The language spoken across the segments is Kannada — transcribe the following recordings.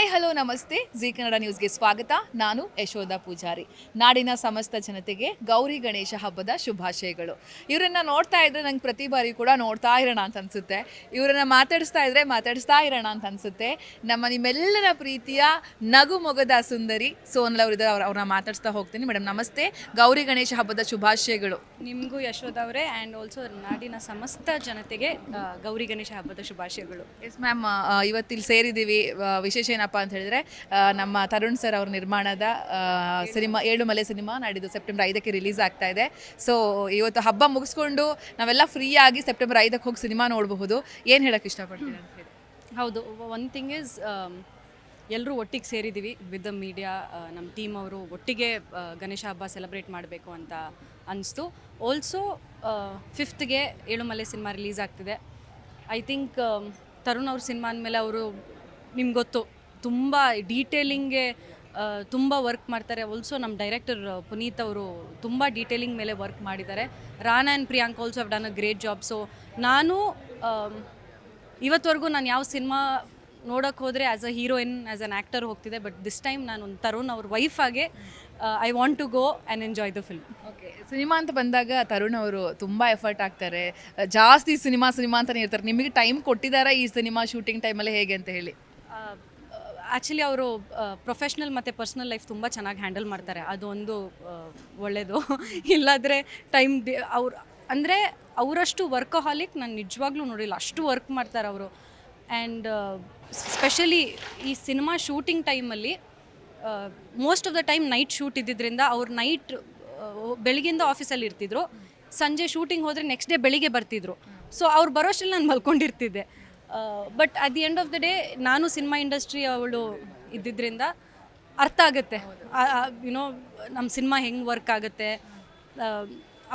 ಹಾಯ್ ಹಲೋ ನಮಸ್ತೆ. ಜಿ ಕನ್ನಡ ನ್ಯೂಸ್ಗೆ ಸ್ವಾಗತ. ನಾನು ಯಶೋಧ ಪೂಜಾರಿ. ನಾಡಿನ ಸಮಸ್ತ ಜನತೆಗೆ ಗೌರಿ ಗಣೇಶ ಹಬ್ಬದ ಶುಭಾಶಯಗಳು. ಇವರನ್ನ ನೋಡ್ತಾ ಇದ್ರೆ ನಂಗೆ ಪ್ರತಿ ಬಾರಿ ಕೂಡ ನೋಡ್ತಾ ಇರೋಣ ಅಂತ ಅನ್ಸುತ್ತೆ. ಇವರನ್ನ ಮಾತಾಡಿಸ್ತಾ ಇದ್ರೆ ಮಾತಾಡಿಸ್ತಾ ಇರೋಣ ಅಂತ ಅನ್ಸುತ್ತೆ. ನಮ್ಮ ನಿಮ್ಮೆಲ್ಲರ ಪ್ರೀತಿಯ ನಗು ಮೊಗದ ಸುಂದರಿ ಸೋನಲ್ ಅವರಿದ್ದಾರೆ ಅವ್ರ ಅವ್ರನ್ನ ಮಾತಾಡಿಸ್ತಾ ಹೋಗ್ತೀನಿ. ಮೇಡಮ್ ನಮಸ್ತೆ. ಗೌರಿ ಗಣೇಶ ಹಬ್ಬದ ಶುಭಾಶಯಗಳು. ನಿಮಗೂ ಯಶೋಧ ಅವರೇ ಆ್ಯಂಡ್ ಆಲ್ಸೋ ನಾಡಿನ ಸಮಸ್ತ ಜನತೆಗೆ ಗೌರಿ ಗಣೇಶ ಹಬ್ಬದ ಶುಭಾಶಯಗಳು. ಎಸ್ ಮ್ಯಾಮ್ ಇವತ್ತಿಲ್ಲಿ ಸೇರಿದ್ದೀವಿ. ವಿಶೇಷ ಏನಪ್ಪ ಅಂತ ಹೇಳಿದ್ರೆ ನಮ್ಮ ತರುಣ್ ಸರ್ ಅವ್ರ ನಿರ್ಮಾಣದ ಸಿನಿಮಾ, ಏಳು ಮಲೆ ಸಿನಿಮಾ ನಾಡಿದ್ದು ಸೆಪ್ಟೆಂಬರ್ ಐದಕ್ಕೆ ರಿಲೀಸ್ ಆಗ್ತಾ ಇದೆ. ಸೊ ಇವತ್ತು ಹಬ್ಬ ಮುಗಿಸ್ಕೊಂಡು ನಾವೆಲ್ಲ ಫ್ರೀ ಆಗಿ ಸೆಪ್ಟೆಂಬರ್ ಐದಕ್ಕೆ ಹೋಗಿ ಸಿನಿಮಾ ನೋಡಬಹುದು. ಏನು ಹೇಳಕ್ಕೆ ಇಷ್ಟಪಡ್ತೀನಿ ಅಂತ ಹೌದು ಒನ್ ಥಿಂಗ್ ಇಸ್ ಎಲ್ಲರೂ ಒಟ್ಟಿಗೆ ಸೇರಿದ್ದೀವಿ ವಿತ್ ದ ಮೀಡಿಯಾ ನಮ್ಮ ಟೀಮ್ ಅವರು ಒಟ್ಟಿಗೆ ಗಣೇಶ ಹಬ್ಬ ಸೆಲೆಬ್ರೇಟ್ ಮಾಡಬೇಕು ಅಂತ ಅನಿಸ್ತು. ಆಲ್ಸೋ ಫಿಫ್ತ್ಗೆ ಏಳುಮಲೆ ಸಿನಿಮಾ ರಿಲೀಸ್ ಆಗ್ತಿದೆ. ಐ ಥಿಂಕ್ ತರುಣ್ ಅವ್ರ ಸಿನಿಮಾ ಅಂದಮೇಲೆ ಅವರು ನಿಮ್ಗೆ ಗೊತ್ತು. ತುಂಬ ಡೀಟೇಲಿಂಗ್ಗೆ ತುಂಬ ವರ್ಕ್ ಮಾಡ್ತಾರೆ. ಆಲ್ಸೋ ನಮ್ಮ ಡೈರೆಕ್ಟರ್ ಪುನೀತ್ ಅವರು ತುಂಬ ಡೀಟೇಲಿಂಗ್ ಮೇಲೆ ವರ್ಕ್ ಮಾಡಿದ್ದಾರೆ. Rana and Priyank also have done a great job so ನಾನು ಇವತ್ತವರೆಗೂ ನಾನು ಯಾವ ಸಿನಿಮಾ ನೋಡೋಕ್ಕೆ ಹೋದರೆ as a heroine as an actor ಹೋಗ್ತಿದೆ ಬಟ್ ದಿಸ್ ಟೈಮ್ ನಾನು ಒಂದು ತರುಣ್ ಅವ್ರ ವೈಫ್ ಆಗಿ I want to go and enjoy the film okay cinema ಅಂತ ಬಂದಾಗ ತರುಣ್ ಅವರು ತುಂಬ ಎಫರ್ಟ್ ಆಗ್ತಾರೆ ಜಾಸ್ತಿ ಸಿನಿಮಾ ಸಿನಿಮಾ ಅಂತಲೇ ಇರ್ತಾರೆ ನಿಮಗೆ ಟೈಮ್ ಕೊಟ್ಟಿದ್ದಾರೆ ಈ ಸಿನಿಮಾ ಶೂಟಿಂಗ್ ಟೈಮಲ್ಲಿ ಹೇಗೆ ಅಂತ ಹೇಳಿ? ಆ್ಯಕ್ಚುಲಿ ಅವರು ಪ್ರೊಫೆಷ್ನಲ್ ಮತ್ತು ಪರ್ಸ್ನಲ್ ಲೈಫ್ ತುಂಬ ಚೆನ್ನಾಗಿ ಹ್ಯಾಂಡಲ್ ಮಾಡ್ತಾರೆ. ಅದೊಂದು ಒಳ್ಳೆಯದು ಇಲ್ಲಾದರೆ ಟೈಮ್ ಅವ್ರು, ಅಂದರೆ ಅವರಷ್ಟು ವರ್ಕಹಾಲಿಕ್ ನಾನು ನಿಜವಾಗ್ಲೂ ನೋಡಿಲ್ಲ. ಅಷ್ಟು ವರ್ಕ್ ಮಾಡ್ತಾರೆ ಅವರು. ಆ್ಯಂಡ್ ಸ್ಪೆಷಲಿ ಈ ಸಿನಿಮಾ ಶೂಟಿಂಗ್ ಟೈಮಲ್ಲಿ most of the time night shoot ಇದ್ದಿದ್ದರಿಂದ ಅವ್ರು ನೈಟ್ ಬೆಳಗ್ಗೆಯಿಂದ ಆಫೀಸಲ್ಲಿ ಇರ್ತಿದ್ರು. ಸಂಜೆ ಶೂಟಿಂಗ್ ಹೋದರೆ ನೆಕ್ಸ್ಟ್ ಡೇ ಬೆಳಿಗ್ಗೆ ಬರ್ತಿದ್ರು. ಸೊ ಅವ್ರು ಬರೋಷ್ಟರಲ್ಲಿ ನಾನು ಮಲ್ಕೊಂಡಿರ್ತಿದ್ದೆ. But at the end of the day ನಾನು ಸಿನಿಮಾ ಇಂಡಸ್ಟ್ರಿ ಅವಳು ಇದ್ದಿದ್ದರಿಂದ ಅರ್ಥ ಆಗುತ್ತೆ. ಯುನೋ ನಮ್ಮ ಸಿನಿಮಾ ಹೆಂಗೆ ವರ್ಕ್ ಆಗುತ್ತೆ.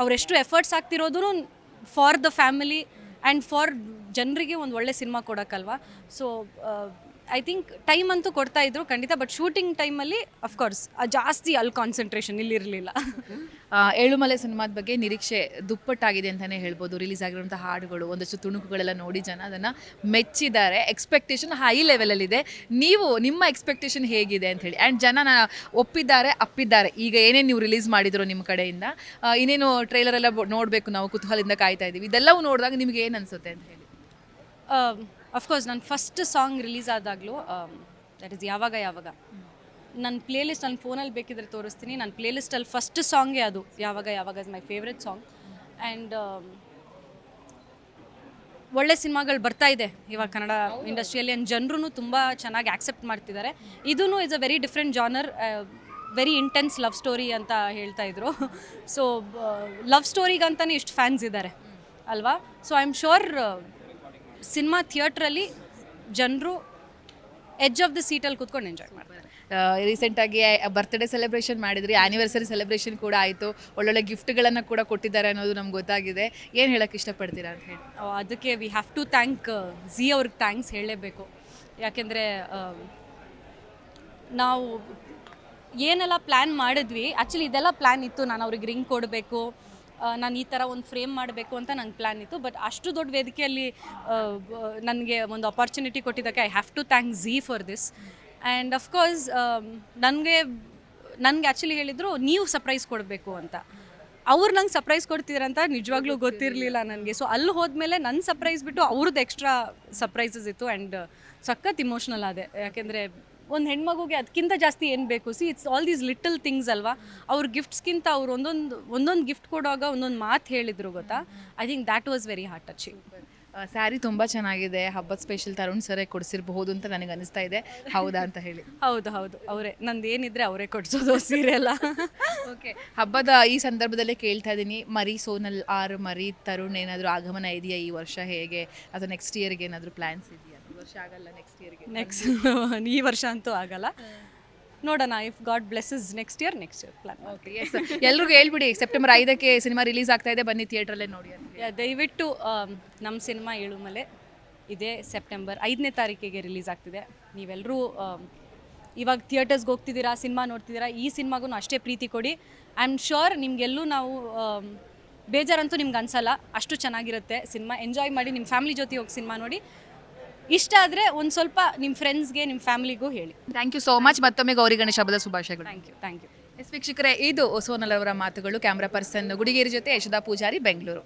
ಅವರೆಷ್ಟು ಎಫರ್ಟ್ಸ್ ಆಗ್ತಿರೋದು for the family and for ಜನರಿಗೆ ಒಂದು ಒಳ್ಳೆ ಸಿನಿಮಾ ಕೊಡೋಕ್ಕಲ್ವಾ? ಸೊ ಐ ಥಿಂಕ್ ಟೈಮ್ ಅಂತೂ ಕೊಡ್ತಾ ಇದ್ರು ಖಂಡಿತ ಬಟ್ ಶೂಟಿಂಗ್ ಟೈಮಲ್ಲಿ ಅಫ್ಕೋರ್ಸ್ ಜಾಸ್ತಿ ಅಲ್ಲಿ ಕಾನ್ಸಂಟ್ರೇಷನ್ ಇಲ್ಲಿರಲಿಲ್ಲ ಏಳುಮಲೆ ಸಿನಿಮಾದ ಬಗ್ಗೆ ನಿರೀಕ್ಷೆ ದುಪ್ಪಟ್ಟಾಗಿದೆ ಅಂತಲೇ ಹೇಳ್ಬೋದು. ರಿಲೀಸ್ ಆಗಿರುವಂಥ ಹಾಡುಗಳು ಒಂದಷ್ಟು ತುಣುಕುಗಳೆಲ್ಲ ನೋಡಿ ಜನ ಅದನ್ನು ಮೆಚ್ಚಿದ್ದಾರೆ. ಎಕ್ಸ್ಪೆಕ್ಟೇಷನ್ ಹೈ ಲೆವೆಲಲ್ಲಿದೆ ನೀವು ನಿಮ್ಮ ಎಕ್ಸ್ಪೆಕ್ಟೇಷನ್ ಹೇಗಿದೆ ಅಂತ ಹೇಳಿ ಆ್ಯಂಡ್ ಜನ ಒಪ್ಪಿದ್ದಾರೆ ಅಪ್ಪಿದ್ದಾರೆ. ಈಗ ಏನೇನು ನೀವು ರಿಲೀಸ್ ಮಾಡಿದ್ರು ನಿಮ್ಮ ಕಡೆಯಿಂದ ಇನ್ನೇನು ಟ್ರೈಲರ್ ಎಲ್ಲ ನೋಡಬೇಕು ನಾವು ಕುತೂಹಲದಿಂದ ಕಾಯ್ತಾ ಇದ್ದೀವಿ. ಇದೆಲ್ಲವೂ ನೋಡಿದಾಗ ನಿಮಗೆ ಏನು ಅನಿಸುತ್ತೆ ಅಂತ ಹೇಳಿ. ಅಫ್ಕೋರ್ಸ್ ನನ್ನ ಫಸ್ಟ್ ಸಾಂಗ್ ರಿಲೀಸ್ ಆದಾಗಲೂ ದಟ್ ಇಸ್ ಯಾವಾಗ ಯಾವಾಗ. ನನ್ನ ಪ್ಲೇಲಿಸ್ಟ್ ನನ್ನ ಫೋನಲ್ಲಿ ಬೇಕಿದ್ರೆ ತೋರಿಸ್ತೀನಿ. ನನ್ನ ಪ್ಲೇಲಿಸ್ಟಲ್ಲಿ ಫಸ್ಟ್ ಸಾಂಗೇ ಅದು. ಯಾವಾಗ ಯಾವಾಗ is my favourite song and ಒಳ್ಳೆ ಸಿನಿಮಾಗಳು ಬರ್ತಾ ಇದೆ ಇವಾಗ ಕನ್ನಡ ಇಂಡಸ್ಟ್ರಿಯಲ್ಲಿ ಆ್ಯಂಡ್ ಜನರು ತುಂಬ ಚೆನ್ನಾಗಿ ಆಕ್ಸೆಪ್ಟ್ ಮಾಡ್ತಿದ್ದಾರೆ. ಇದೂ is a very different genre very intense love story ಅಂತ ಹೇಳ್ತಾ ಇದ್ರು. ಸೊ ಲವ್ ಸ್ಟೋರಿಗಂತಲೇ ಇಷ್ಟು ಫ್ಯಾನ್ಸ್ ಇದ್ದಾರೆ ಅಲ್ವಾ? So I am sure cinema ಥಿಯೇಟ್ರಲ್ಲಿ ಜನರು ಎಡ್ಜ್ ಆಫ್ ದ ಸೀಟಲ್ಲಿ ಕೂತ್ಕೊಂಡು ಎಂಜಾಯ್ ಮಾಡ್ತಾರೆ. ರೀಸೆಂಟಾಗಿ ಬರ್ತ್ಡೇ ಸೆಲೆಬ್ರೇಷನ್ ಮಾಡಿದ್ರಿ. ಆ್ಯನಿವರ್ಸರಿ ಸೆಲೆಬ್ರೇಷನ್ ಕೂಡ ಆಯಿತು. ಒಳ್ಳೊಳ್ಳೆ ಗಿಫ್ಟ್ಗಳನ್ನು ಕೂಡ ಕೊಟ್ಟಿದ್ದಾರೆ ಅನ್ನೋದು ನಮ್ಗೆ ಗೊತ್ತಾಗಿದೆ. ಏನು ಹೇಳೋಕ್ಕೆ ಇಷ್ಟಪಡ್ತೀರಾ ಅಂತ ಹೇಳಿ. ಅದಕ್ಕೆ we have to thank Zee ಅವ್ರಿಗೆ ಥ್ಯಾಂಕ್ಸ್ ಹೇಳಲೇಬೇಕು ಯಾಕೆಂದರೆ ನಾವು ಏನೆಲ್ಲ ಪ್ಲ್ಯಾನ್ ಮಾಡಿದ್ವಿ. ಆ್ಯಕ್ಚುಲಿ ಇದೆಲ್ಲ ಪ್ಲ್ಯಾನ್ ಇತ್ತು. ನಾನು ಅವ್ರಿಗೆ ರಿಂಗ್ ಕೊಡಬೇಕು. ನಾನು ಈ ಥರ ಒಂದು ಫ್ರೇಮ್ ಮಾಡಬೇಕು ಅಂತ ನಂಗೆ ಪ್ಲ್ಯಾನ್ ಇತ್ತು ಬಟ್ ಅಷ್ಟು ದೊಡ್ಡ ವೇದಿಕೆಯಲ್ಲಿ ನನಗೆ ಒಂದು ಅಪಾರ್ಚುನಿಟಿ ಕೊಟ್ಟಿದ್ದಕ್ಕೆ I have to thank Zee for this and of course ನನಗೆ ನನಗೆ ಆ್ಯಕ್ಚುಲಿ ಹೇಳಿದರು, ನೀವು ಸರ್ಪ್ರೈಸ್ ಕೊಡಬೇಕು ಅಂತ. ಅವ್ರು ನಂಗೆ ಸರ್ಪ್ರೈಸ್ ಕೊಡ್ತಿದ್ರಂತ ನಿಜವಾಗ್ಲೂ ಗೊತ್ತಿರಲಿಲ್ಲ ನನಗೆ. ಸೊ ಅಲ್ಲಿ ಹೋದ್ಮೇಲೆ ನನ್ನ ಸರ್ಪ್ರೈಸ್ ಬಿಟ್ಟು ಅವ್ರದ್ದು ಎಕ್ಸ್ಟ್ರಾ ಸರ್ಪ್ರೈಸಸ್ ಇತ್ತು ಆ್ಯಂಡ್ ಸಖತ್ ಇಮೋಷ್ನಲ್ ಆದೆ. ಯಾಕೆಂದರೆ ಒಂದು ಹೆಣ್ಮಗುಗೆ ಅದಕ್ಕಿಂತ ಜಾಸ್ತಿ ಏನು ಬೇಕು? See it's all these little things ಅಲ್ವಾ? ಅವ್ರ ಗಿಫ್ಟ್ಸ್ಗಿಂತ ಅವ್ರು ಒಂದೊಂದು ಒಂದೊಂದು ಗಿಫ್ಟ್ ಕೊಡುವಾಗ ಒಂದೊಂದು ಮಾತು ಹೇಳಿದ್ರು ಗೊತ್ತಾ? I think that was very heart touching sari ತುಂಬ ಚೆನ್ನಾಗಿದೆ. ಹಬ್ಬದ ಸ್ಪೆಷಲ್ ತರುಣ್ ಸರೇ ಕೊಡಿಸಿರಬಹುದು ಅಂತ ನನಗೆ ಅನಿಸ್ತಾ ಇದೆ. ಹೌದಾ ಅಂತ ಹೇಳಿ. ಹೌದು ಹೌದು. ಅವರೇ ನಂದು ಏನಿದ್ರೆ ಅವರೇ ಕೊಡಿಸೋದು ಸೀರೆ ಎಲ್ಲ. ಓಕೆ ಹಬ್ಬದ ಈ ಸಂದರ್ಭದಲ್ಲೇ ಕೇಳ್ತಾ ಇದ್ದೀನಿ ಮರಿ ಸೋನಲ್ ಆರ್ ಮರಿ ತರುಣ್ ಏನಾದರೂ ಆಗಮನ ಇದೆಯಾ ಈ ವರ್ಷ ಹೇಗೆ? ಅಥವಾ ನೆಕ್ಸ್ಟ್ ಇಯರ್ಗೆ ಏನಾದರೂ ಪ್ಲ್ಯಾನ್ಸ್ ಇದೆಯಾ? ವರ್ಷ ಆಗಲ್ಲ ನೆಕ್ಸ್ಟ್ ಇಯರ್ಗೆ ನೆಕ್ಸ್ಟ್ ಈ ವರ್ಷ ಅಂತೂ ಆಗಲ್ಲ. ನೋಡೋಣ if God blesses next year next year plan okay yes ಎಲ್ರಿಗೂ ಹೇಳ್ಬಿಡಿ ಸೆಪ್ಟೆಂಬರ್ ಐದಕ್ಕೆ ಸಿನಿಮಾ ರಿಲೀಸ್ ಆಗ್ತಾ ಇದೆ ಬನ್ನಿ ಥಿಯೇಟ್ರಲ್ಲೇ ನೋಡಿ ಅಂತ ದಯವಿಟ್ಟು ನಮ್ಮ ಸಿನಿಮಾ ಏಳುಮಲೆ ಇದೇ ಸೆಪ್ಟೆಂಬರ್ ಐದನೇ ತಾರೀಕಿಗೆ ರಿಲೀಸ್ ಆಗ್ತಿದೆ. ನೀವೆಲ್ಲರೂ ಇವಾಗ ಥಿಯೇಟರ್ಸ್ಗೆ ಹೋಗ್ತಿದ್ದೀರಾ ಸಿನಿಮಾ ನೋಡ್ತಿದ್ದೀರಾ ಈ ಸಿನಿಮಾಗೂ ಅಷ್ಟೇ ಪ್ರೀತಿ ಕೊಡಿ. ಐ ಆಮ್ ಶ್ಯೂರ್ ನಿಮಗೆಲ್ಲೂ ನಾವು ಆಮ್, ಬೇಜಾರಂತೂ ನಿಮ್ಗೆ ಅನ್ಸಲ್ಲ. ಅಷ್ಟು ಚೆನ್ನಾಗಿರುತ್ತೆ ಸಿನಿಮಾ ಎಂಜಾಯ್ ಮಾಡಿ ನಿಮ್ಮ ಫ್ಯಾಮಿಲಿ ಜೊತೆ ಹೋಗಿ ಸಿನಿಮಾ ನೋಡಿ. ಇಷ್ಟ ಆದರೆ ಒಂದು ಸ್ವಲ್ಪ ನಿಮ್ಮ ಫ್ರೆಂಡ್ಸ್ಗೆ ನಿಮ್ಮ ಫ್ಯಾಮಿಲಿಗೂ ಹೇಳಿ. ಥ್ಯಾಂಕ್ ಯು ಸೋ ಮಚ್ ಮತ್ತೊಮ್ಮೆ ಗೌರಿ ಗಣೇಶ ಹಬ್ಬದ ಶುಭಾಶಯಗಳು. Thank you thank you yes ವೀಕ್ಷಕರೇ ಇದು ಸೋನಲ್ ಅವರ ಮಾತುಗಳು. ಕ್ಯಾಮ್ರಾ ಪರ್ಸನ್ ಗುಡಿಗೇರಿ ಜೊತೆ ಯಶೋದಾ ಪೂಜಾರಿ ಬೆಂಗಳೂರು.